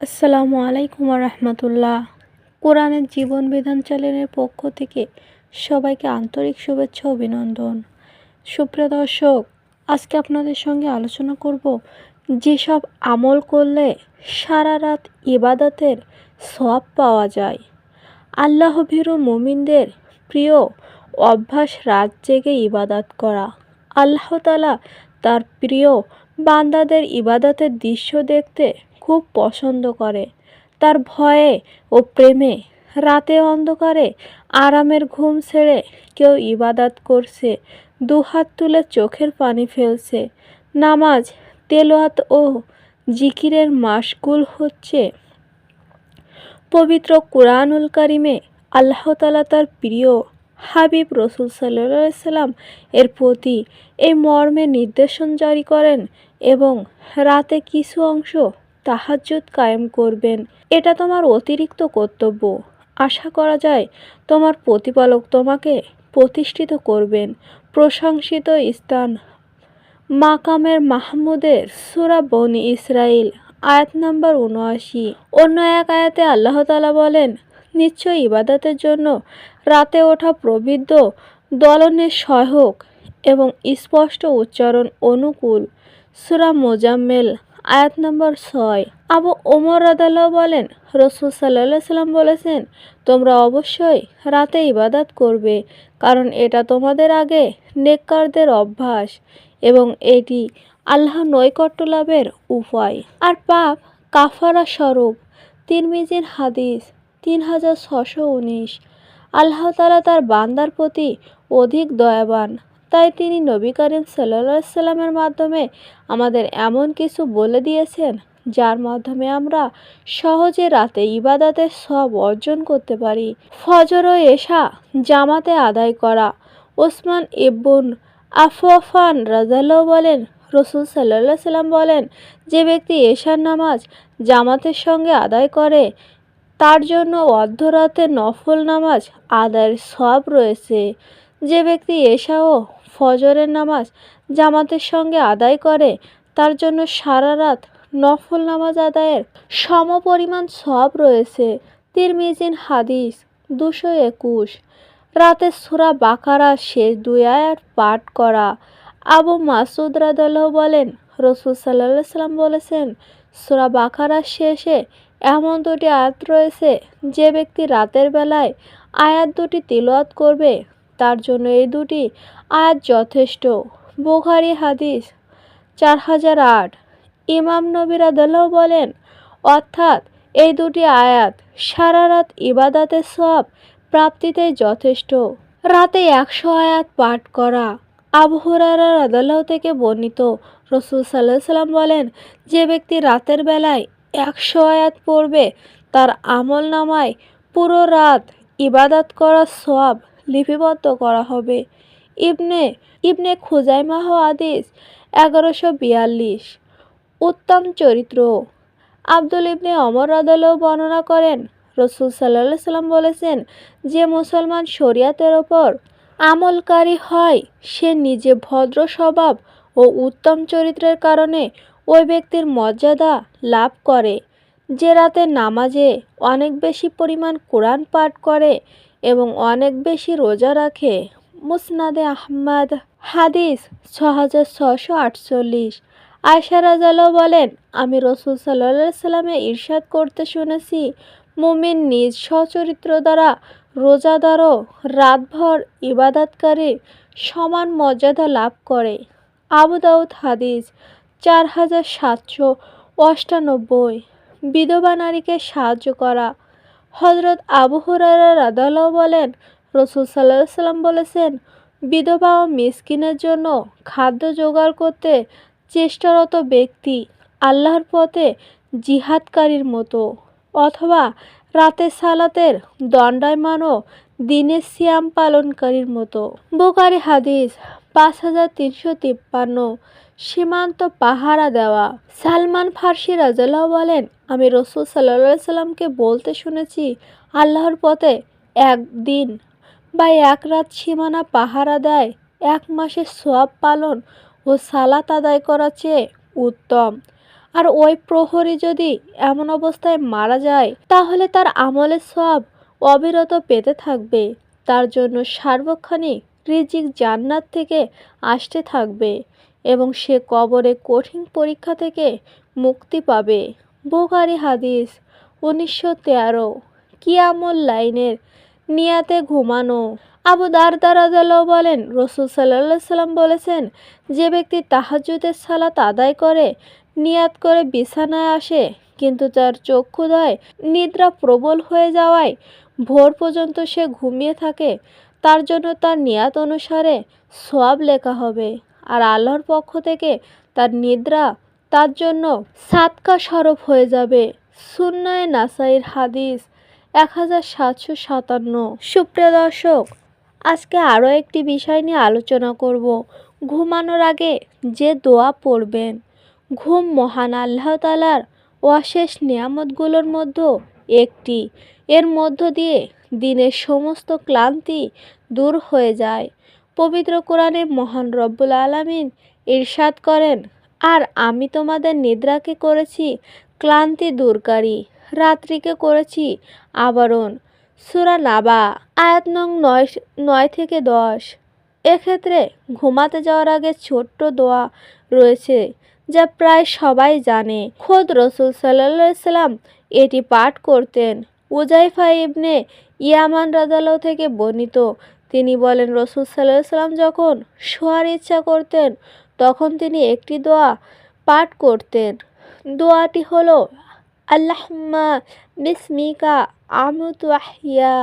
আসসালামু আলাইকুম রহমতুল্লাহ কোরআনের জীবন বিধান চ্যানেলের পক্ষ থেকে সবাইকে আন্তরিক শুভেচ্ছা অভিনন্দন। সুপ্রিয় দর্শক, আজকে আপনাদের সঙ্গে আলোচনা করব যেসব আমল করলে সারা রাত ইবাদতের সব পাওয়া যায়। আল্লাহ ভীরু মুমিনদের প্রিয় অভ্যাস রাত জেগে ইবাদত করা। আল্লাহ তালা তার প্রিয় বান্দাদের ইবাদতের দৃশ্য দেখতে খুব পছন্দ করে। তার ভয়ে ও প্রেমে রাতে অন্ধকারে আরামের ঘুম ছেড়ে কেউ ইবাদত করছে, দুহাত তুলে চোখের পানি ফেলছে। নামাজ তেলোয়াত ও জিকিরের মাসগুল হচ্ছে পবিত্র কোরআনুল কারিমে আল্লাহ তালা তার প্রিয় হাবিব রসুল সাল্লা সাল্লাম এর প্রতি এই মর্মে নির্দেশন জারি করেন এবং রাতে কিছু অংশ তাহাজ্জুদ কায়েম করবেন। এটা তোমার অতিরিক্ত কর্তব্য। আশা করা যায় তোমার প্রতিপালক তোমাকে প্রতিষ্ঠিত করবেন। প্রশংসিত স্থান। মাকামের মাহমুদের সুরা বনি ইসরাইল আয়াত নাম্বার উনআশি অন্য এক আয়াতে আল্লাহ তালা বলেন নিশ্চয় ইবাদতের জন্য রাতে ওঠা প্রবৃদ্ধ, দলনের সহায়ক এবং স্পষ্ট উচ্চারণ অনুকূল। সুরা মোজাম্মেল আয়াত নম্বর ছয়। আবু ওমর রাদাল্লাহ বলেন, রসুল সাল্লাহ সাল্লাম বলেছেন, তোমরা অবশ্যই রাতে ইবাদত করবে, কারণ এটা তোমাদের আগে নেককারদের অভ্যাস এবং এটি আল্লাহ নৈকট্য লাভের উপায়। আর পাপ কাফারা স্বরূপ তিন তিরমিজির হাদিস তিন হাজার ছশো উনিশ। আল্লাহ তালা তার বান্দার প্রতি অধিক দয়াবান। তাই তিনি নবী করিম সাল্লা সাল্লামের মাধ্যমে আমাদের এমন কিছু বলে দিয়েছেন, যার মাধ্যমে আমরা সহজে রাতে ইবাদাতের সব অর্জন করতে পারি। ফজর ও এশা জামাতে আদায় করা। ওসমান ইব্বুন আফওয়াফান রাজাল্লাহ বলেন, রসুল সাল্লা সাল্লাম বলেন, যে ব্যক্তি এশার নামাজ জামাতের সঙ্গে আদায় করে, তার জন্য অর্ধরাতে নফল নামাজ আদায়ের সব রয়েছে। যে ব্যক্তি এশা ও ফজরের নামাজ জামাতের সঙ্গে আদায় করে, তার জন্য সারা রাত নফল নামাজ আদায়ের সমপরিমাণ সব রয়েছে। তিরমিজিন হাদিস দুশো একুশ। রাতে সুরা বাকারা শেষ দুই আয়াত পাঠ করা। আবু মাসুদ রাদাল্লাহ বলেন, রসুল সাল্লাহ সাল্লাম বলেছেন, সুরা বাকারার শেষে এমন দুটি আয়াত রয়েছে, যে ব্যক্তি রাতের বেলায় আয়াত দুটি তিলওয়াত করবে তার জন্য এই দুটি আয়াত যথেষ্ট। বুখারি হাদিস চার হাজার আট। ইমাম নবীর আদালও বলেন, অর্থাৎ এই দুটি আয়াত সারা রাত ইবাদাতের সব প্রাপ্তিতে যথেষ্ট। রাতে একশো আয়াত পাঠ করা। আবহরার আদালহ থেকে বর্ণিত। রসুল সাল্লাহ সাল্লাম বলেন, যে ব্যক্তি রাতের বেলায় একশো আয়াত পড়বে, তার আমল নামায় পুরো রাত ইবাদাত করার সব লিপিবদ্ধ করা হবে। ইবনে ইবনে খুজাইমাহ আদিস এগারোশো বিয়াল্লিশ। উত্তম চরিত্র। আব্দুল ইবনে অমর আদালও বর্ণনা করেন, রসুল সাল্লা সাল্লাম বলেছেন, যে মুসলমান শরিয়াতের ওপর আমলকারী হয়, সে নিজে ভদ্র স্বভাব ও উত্তম চরিত্রের কারণে ওই ব্যক্তির মর্যাদা লাভ করে। যে রাতে নামাজে অনেক বেশি পরিমাণ কোরআন পাঠ করে এবং অনেক বেশি রোজা রাখে। মুসনাদে আহমদ, হাদিস ছ হাজার ছশো আটচল্লিশ। আয়সা রাজালও বলেন, আমি রসুল সাল্লা সাল্লামে ইরশাদ করতে শুনেছি, মুমিন নিজ সচরিত্র দ্বারা রোজাদারও রাতভর ইবাদতকারীর সমান মর্যাদা লাভ করে। আবু দাউদ হাদিস চার হাজার সাতশো অষ্টানব্বই। বিধবা নারীকে সাহায্য করা হজরত আবু হুরারা রাদাল্লাহ বলেন, রসুল সাল্লাহ সাল্লাম বলেছেন, বিধবা ও মিসকিনের জন্য খাদ্য জোগাড় করতে চেষ্টারত ব্যক্তি আল্লাহর পথে জিহাদকারীর মতো, অথবা রাতে সালাতের দণ্ডায়মানও দিনের সিয়াম পালনকারীর মতো। বোকারি হাদিস পাঁচ হাজার তিনশো তিপ্পান্ন। সীমান্ত পাহারা দেওয়া। সালমান ফার্সি রাজাল্লাহ বলেন, আমি রসুল সাল্লা সাল্লামকে বলতে শুনেছি, আল্লাহর পথে একদিন বা এক রাত সীমানা পাহারা দেয়, এক মাসের সব পালন ও সালাত আদায় করা চেয়ে উত্তম। আর ওই প্রহরী যদি এমন অবস্থায় মারা যায়, তাহলে তার আমলের সব অবিরত পেতে থাকবে। তার জন্য সার্বক্ষণিক রিজিক জান্নাত থেকে আসতে থাকবে। এবং সে কবরে কঠিন পরীক্ষা থেকে মুক্তি পাবে। বোখারি হাদিস উনিশশো তেরো। কিয়ামুল লাইনের নিয়াতে ঘুমানো। আবু দারদার আদালও বলেন, রসুল সাল্লাহ সাল্লাম বলেছেন, যে ব্যক্তি তাহাজুদের সালাত আদায় করে, নিয়াত করে বিছানায় আসে, কিন্তু তার চক্ষুদয় নিদ্রা প্রবল হয়ে যাওয়ায় ভোর পর্যন্ত সে ঘুমিয়ে থাকে, তার জন্য তার নিয়াত অনুসারে সব লেখা হবে। আর আল্লাহর পক্ষ থেকে তার নিদ্রা তার জন্য সাতকা সরব হয়ে যাবে। সুন্নয়ে নাসাইর হাদিস এক হাজার সাতশো সাতান্ন। সুপ্রিয় দর্শক, আজকে আরও একটি বিষয় নিয়ে আলোচনা করব। ঘুমানোর আগে যে দোয়া পড়বেন, ঘুম মহান আল্লাহ তালার অশেষ নিয়ামতগুলোর মধ্যে একটি। এর মধ্য দিয়ে দিনের সমস্ত ক্লান্তি দূর হয়ে যায়। পবিত্র কোরআনে মহান রব্বুল আলামিন ইরশাদ করেন, আর আমি তোমাদের নিদ্রাকে করেছি, ক্লান্তি দূরকারী রাত্রিকে করেছি আবরণ। সুরা নাবা, আয়াত নং নয় নয় থেকে দশ। এক্ষেত্রে ঘুমাতে যাওয়ার আগে ছোট্ট দোয়া রয়েছে, যা প্রায় সবাই জানে। খোদ রসুল সাল্লা সাল্লাম এটি পাঠ করতেন। উজাইফা ইবনে ইয়ামান রাদালো থেকে বর্ণিত তিনি বলেন, রসুল সাল্লাহ সাল্লাম যখন শোয়ার ইচ্ছা করতেন, তখন তিনি একটি দোয়া পাঠ করতেন। দোয়াটি হলো, আল্লাহম্মা বিসমিকা আমুতু আহিয়া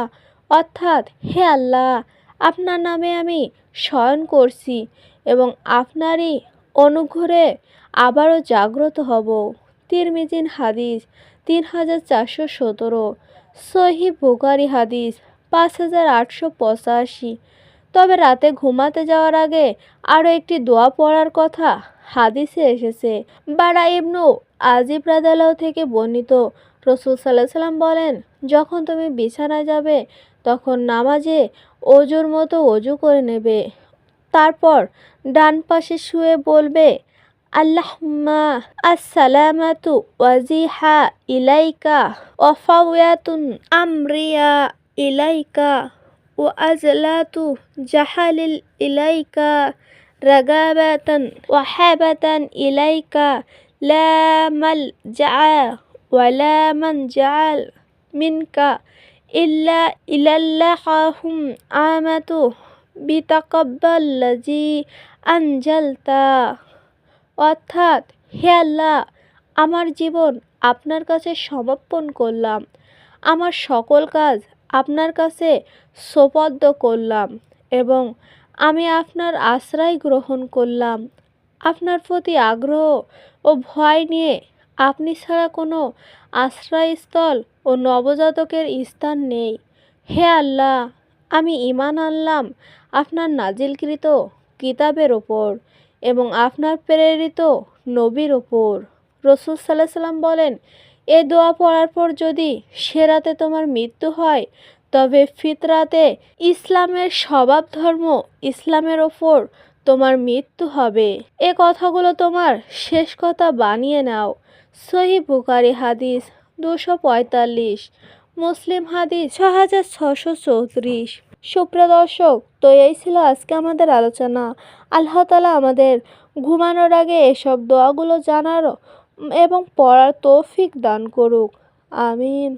অর্থাৎ, হে আল্লাহ, আপনার নামে আমি শয়ন করছি এবং আপনারই অনুগ্রহে আবারও জাগ্রত হব। তিরমিজিন হাদিস তিন হাজার চারশো সতেরো সহি বুকারি হাদিস পাঁচ হাজার আটশো পঁচাশি। তবে রাতে ঘুমাতে যাওয়ার আগে আরও একটি দোয়া পড়ার কথা হাদিসে এসেছে। বারা ইবনু আজিব রাদালাও থেকে বর্ণিত। রসুল সাল্লাহ সাল্লাম বলেন, যখন তুমি বিছানায় যাবে, তখন নামাজে অজুর মতো অজু করে নেবে। তারপর ডান পাশে শুয়ে বলবে, আল্লাহম্মা আসসালামাতু ওয়াজিহা ইলাইকা ওয়াফাওয়াতুন আমরিয়া। ইলাইকা ও আজলাতু জাহালিল ইলাইকা রাগাবাতান ওয়াহাবাতান ইলাইকা লা মালজা ওয়ালা মানজাল মিনকা ইল্লা ইলাল্লাহুম আমাতু বিতাকাব্বাল্লাজি আনজালতা অর্থাৎ হে আল্লাহ, আমার জীবন আপনার কাছে সমর্পণ করলাম। আমার সকল কাজ আপনার কাছে সোপদ্দ করলাম এবং আমি আপনার আশ্রয় গ্রহণ করলাম। আপনার প্রতি আগ্রহ ও ভয় নিয়ে আপনি ছাড়া কোনো আশ্রয়স্থল ও নবজাতকের স্থান নেই। হে আল্লাহ, আমি ইমান আনলাম আপনার নাজিলকৃত কিতাবের ওপর এবং আপনার প্রেরিত নবীর ওপর। রসুল সাল্লাহ সাল্লাম বলেন এ দোয়া পড়ার পর যদি সে রাতে তোমার মৃত্যু হয়, তবে ফিতরাতে ইসলামের স্বভাব ধর্ম ইসলামের ওপর তোমার মৃত্যু হবে। এ কথাগুলো তোমার শেষ কথা বানিয়ে নাও। সহি বুকারি হাদিস দুশো পঁয়তাল্লিশ, মুসলিম হাদিস ছ হাজার ছশো চৌত্রিশ। সুপ্রিয় দর্শক, তো এই ছিল আজকে আমাদের আলোচনা। আল্লাহ তালা আমাদের ঘুমানোর আগে এসব দোয়াগুলো জানার এবং পড়ার তৌফিক দান করুক। আমিন।